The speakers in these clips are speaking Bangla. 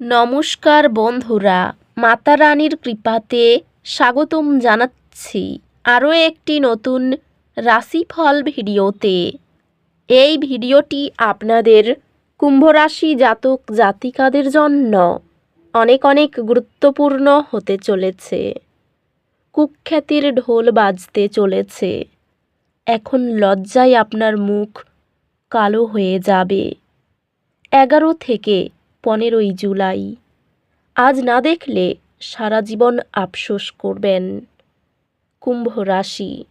নমস্কার বন্ধুরা, মাতা রানীর কৃপাতে স্বাগতম জানাচ্ছি আরও একটি নতুন রাশিফল ভিডিওতে। এই ভিডিওটি আপনাদের কুম্ভ রাশি জাতক জাতিকাদের জন্য অনেক অনেক গুরুত্বপূর্ণ হতে চলেছে। কুখ্যাতির ঢোল বাজতে চলেছে। এখন লজ্জায় আপনার মুখ কালো হয়ে যাবে। এগারো থেকে পনেরোই জুলাই। আজ না দেখলে সারা জীবন আফসোস করবেন। কুম্ভ রাশি।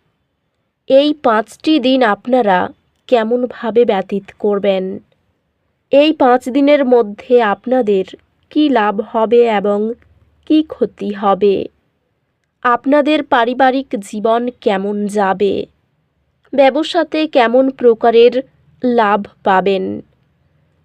এই পাঁচটি দিন আপনারা কেমনভাবে ব্যতীত করবেন? এই পাঁচ দিনের মধ্যে আপনাদের কি লাভ হবে এবং কি ক্ষতি হবে? আপনাদের পারিবারিক জীবন কেমন যাবে? ব্যবসাতে কেমন প্রকারের লাভ পাবেন?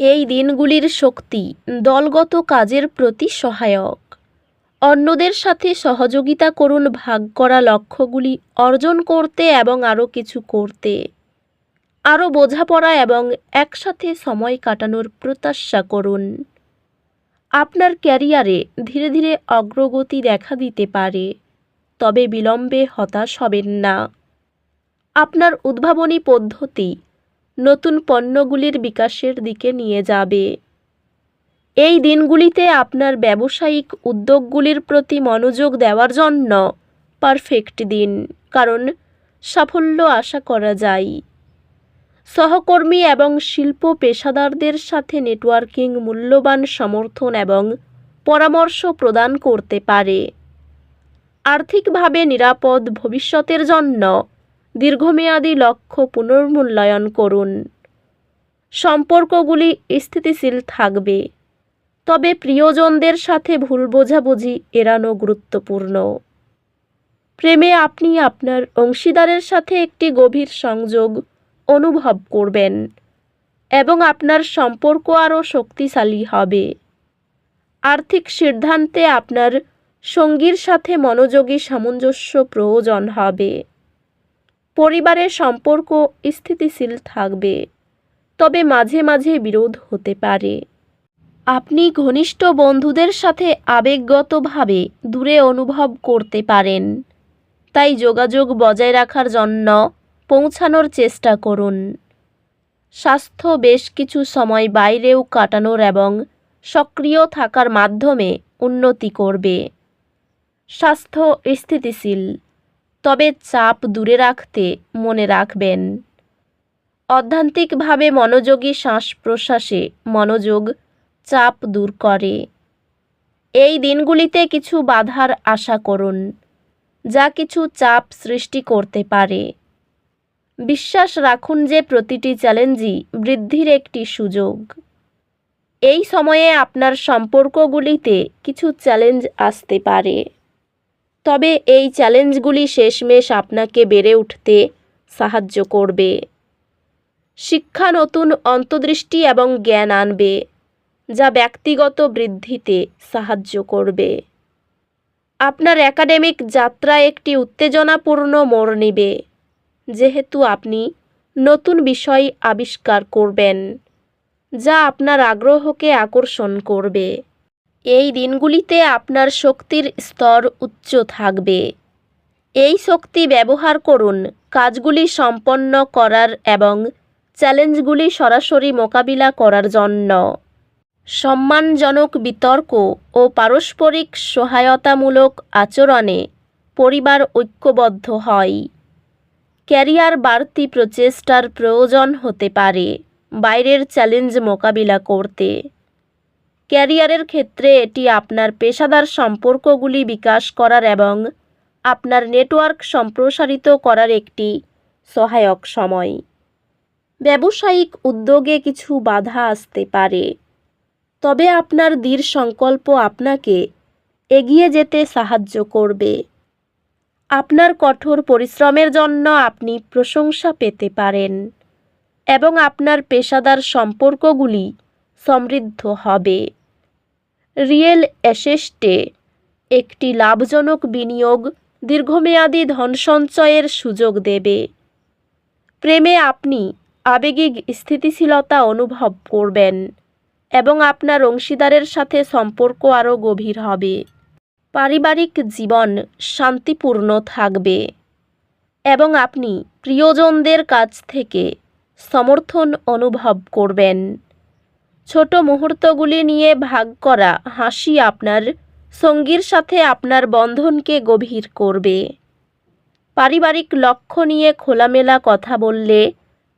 এই দিনগুলির শক্তি দলগত কাজের প্রতি সহায়ক। অন্যদের সাথে সহযোগিতা করুন, ভাগ করা লক্ষ্যগুলি অর্জন করতে এবং আরও কিছু করতে। আরও বোঝাপড়া এবং একসাথে সময় কাটানোর প্রত্যাশা করুন। আপনার ক্যারিয়ারে ধীরে ধীরে অগ্রগতি দেখা দিতে পারে, তবে বিলম্বে হতাশ হবেন না। আপনার উদ্ভাবনী পদ্ধতি নতুন পণ্যগুলির বিকাশের দিকে নিয়ে যাবে। এই দিনগুলিতে আপনার ব্যবসায়িক উদ্যোগগুলির প্রতি মনোযোগ দেওয়ার জন্য পারফেক্ট দিন, কারণ সাফল্য আশা করা যায়। সহকর্মী এবং শিল্প পেশাদারদের সাথে নেটওয়ার্কিং মূল্যবান সমর্থন এবং পরামর্শ প্রদান করতে পারে। আর্থিকভাবে নিরাপদ ভবিষ্যতের জন্য দীর্ঘমেয়াদী লক্ষ্য পুনর্মূল্যায়ন করুন। সম্পর্কগুলি স্থিতিশীল থাকবে। তবে প্রিয়জনদের সাথে ভুল বোঝাবুঝি এড়ানো গুরুত্বপূর্ণ। প্রেমে আপনি আপনার অংশীদারের সাথে একটি গভীর সংযোগ অনুভব করবেন এবং আপনার সম্পর্ক আরও শক্তিশালী হবে। আর্থিক সিদ্ধান্তে আপনার সঙ্গীর সাথে মনোযোগী সামঞ্জস্য প্রয়োজন হবে। পরিবারের সম্পর্ক স্থিতিশীল থাকবে, তবে মাঝে মাঝে বিরোধ হতে পারে। আপনি ঘনিষ্ঠ বন্ধুদের সাথে আবেগগতভাবে দূরে অনুভব করতে পারেন, তাই যোগাযোগ বজায় রাখার জন্য পৌঁছানোর চেষ্টা করুন। স্বাস্থ্য বেশ কিছু সময় বাইরেও কাটানোর এবং সক্রিয় থাকার মাধ্যমে উন্নতি করবে। স্বাস্থ্য স্থিতিশীল। তবে চাপ দূরে রাখতে মনে রাখবেন। অধ্যান্তিকভাবে মনোযোগী শ্বাস প্রশ্বাসে মনোযোগ চাপ দূর করে। এই দিনগুলিতে কিছু বাধার আশা করুন, যা কিছু চাপ সৃষ্টি করতে পারে। বিশ্বাস রাখুন যে প্রতিটি চ্যালেঞ্জই বৃদ্ধির একটি সুযোগ। এই সময়ে আপনার সম্পর্কগুলিতে কিছু চ্যালেঞ্জ আসতে পারে। তবে এই চ্যালেঞ্জগুলি শেষমেশ আপনাকে বেড়ে উঠতে সাহায্য করবে। শিক্ষা নতুন অন্তর্দৃষ্টি এবং জ্ঞান আনবে, যা ব্যক্তিগত বৃদ্ধিতে সাহায্য করবে। আপনার একাডেমিক যাত্রা একটি উত্তেজনাপূর্ণ মোড় নেবে, যেহেতু আপনি নতুন বিষয় আবিষ্কার করবেন, যা আপনার আগ্রহকে আকর্ষণ করবে। এই দিনগুলিতে আপনার শক্তির স্তর উচ্চ থাকবে। এই শক্তি ব্যবহার করুন কাজগুলি সম্পন্ন করার এবং চ্যালেঞ্জগুলি সরাসরি মোকাবিলা করার জন্য। সম্মানজনক বিতর্ক ও পারস্পরিক সহায়তামূলক আচরণে পরিবার ঐক্যবদ্ধ হয়। ক্যারিয়ার বাড়তি প্রচেষ্টার প্রয়োজন হতে পারে বাইরের চ্যালেঞ্জ মোকাবিলা করতে। ক্যারিয়ারের ক্ষেত্রে এটি আপনার পেশাদার সম্পর্কগুলি বিকাশ করার এবং আপনার নেটওয়ার্ক সম্প্রসারিত করার একটি সহায়ক সময়। ব্যবসায়িক উদ্যোগে কিছু বাধা আসতে পারে। তবে আপনার দৃঢ় সংকল্প আপনাকে এগিয়ে যেতে সাহায্য করবে। আপনার কঠোর পরিশ্রমের জন্য আপনি প্রশংসা পেতে পারেন এবং আপনার পেশাদার সম্পর্কগুলি সমৃদ্ধ হবে। রিয়েল অ্যাসেস্টে একটি লাভজনক বিনিয়োগ দীর্ঘমেয়াদী ধন সঞ্চয়ের সুযোগ দেবে। প্রেমে আপনি আবেগিক স্থিতিশীলতা অনুভব করবেন এবং আপনার অংশীদারের সাথে সম্পর্ক আরও গভীর হবে। পারিবারিক জীবন শান্তিপূর্ণ থাকবে এবং আপনি প্রিয়জনদের কাছ থেকে সমর্থন অনুভব করবেন। ছোট মুহূর্তগুলি নিয়ে ভাগ করা হাসি আপনার, সঙ্গীর সাথে আপনার বন্ধনকে গভীর করবে। পারিবারিক লক্ষ্য নিয়ে খোলামেলা কথা বললে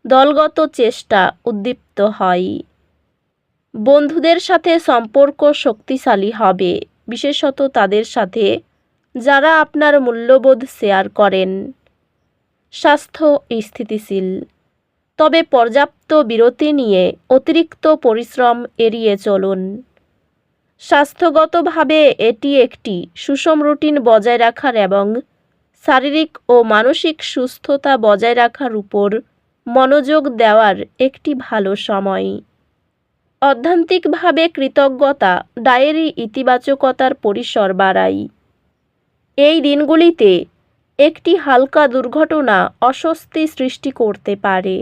দলগত চেষ্টা উদ্দীপ্ত হয়। বন্ধুদের সাথে সম্পর্ক শক্তিশালী হবে, বিশেষত তাদের সাথে যারা আপনার মূল্যবোধ শেয়ার করেন। স্বাস্থ্য স্থিতিশীল। তবে পর্যাপ্ত বিরতি নিয়ে অতিরিক্ত পরিশ্রম এড়িয়ে চলুন। স্বাস্থ্যগতভাবে এটি একটি সুষম রুটিন বজায় রাখার এবং শারীরিক ও মানসিক সুস্থতা বজায় রাখার উপর মনোযোগ দেওয়ার একটি ভালো সময়। অধ্যান্তিকভাবে কৃতজ্ঞতা, ডায়েরি ইতিবাচকতার পরিসর বাড়ায় এই দিনগুলিতে একটি হালকা দুর্ঘটনা অস্বস্তি সৃষ্টি করতে পারে।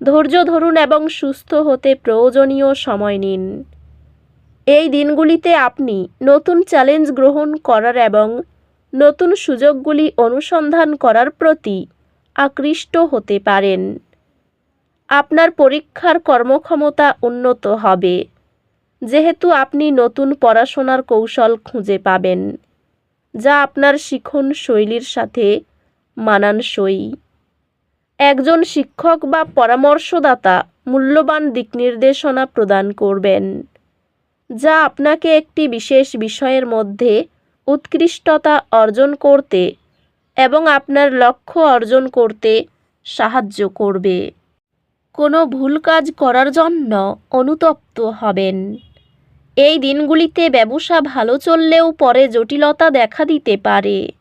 ধৈর্য ধরুন এবং সুস্থ হতে প্রয়োজনীয় সময় নিন। এই দিনগুলিতে আপনি নতুন চ্যালেঞ্জ গ্রহণ করার এবং নতুন সুযোগগুলি অনুসন্ধান করার প্রতি আকৃষ্ট হতে পারেন। আপনার পরীক্ষার কর্মক্ষমতা উন্নত হবে। যেহেতু আপনি নতুন পড়াশোনার কৌশল খুঁজে পাবেন, যা আপনার শিখন শৈলীর সাথে মানানসই। একজন শিক্ষক বা পরামর্শদাতা মূল্যবান দিকনির্দেশনা প্রদান করবেন, যা আপনাকে একটি বিশেষ বিষয়ের মধ্যে উৎকৃষ্টতা অর্জন করতে এবং আপনার লক্ষ্য অর্জন করতে সাহায্য করবে। কোনো ভুল কাজ করার জন্য অনুতপ্ত হবেন। এই দিনগুলিতে ব্যবসা ভালো চললেও পরে জটিলতা দেখা দিতে পারে।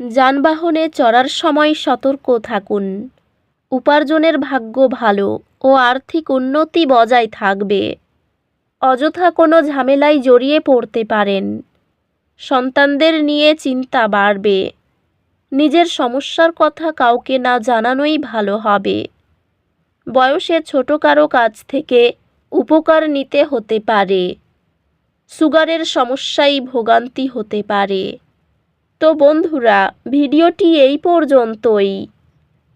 যানবাহনে চড়ার সময় সতর্ক থাকুন। উপার্জনের ভাগ্য ভালো ও আর্থিক উন্নতি বজায় থাকবে। অযথা কোনো ঝামেলায় জড়িয়ে পড়তে পারেন। সন্তানদের নিয়ে চিন্তা বাড়বে। নিজের সমস্যার কথা কাউকে না জানানোই ভালো হবে। বয়সে ছোট কারও কাছ থেকে উপকার নিতে হতে পারে। সুগারের সমস্যাই ভোগান্তি হতে পারে। তো বন্ধুরা, ভিডিওটি এই পর্যন্তই।